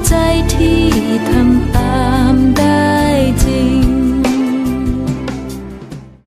ณใ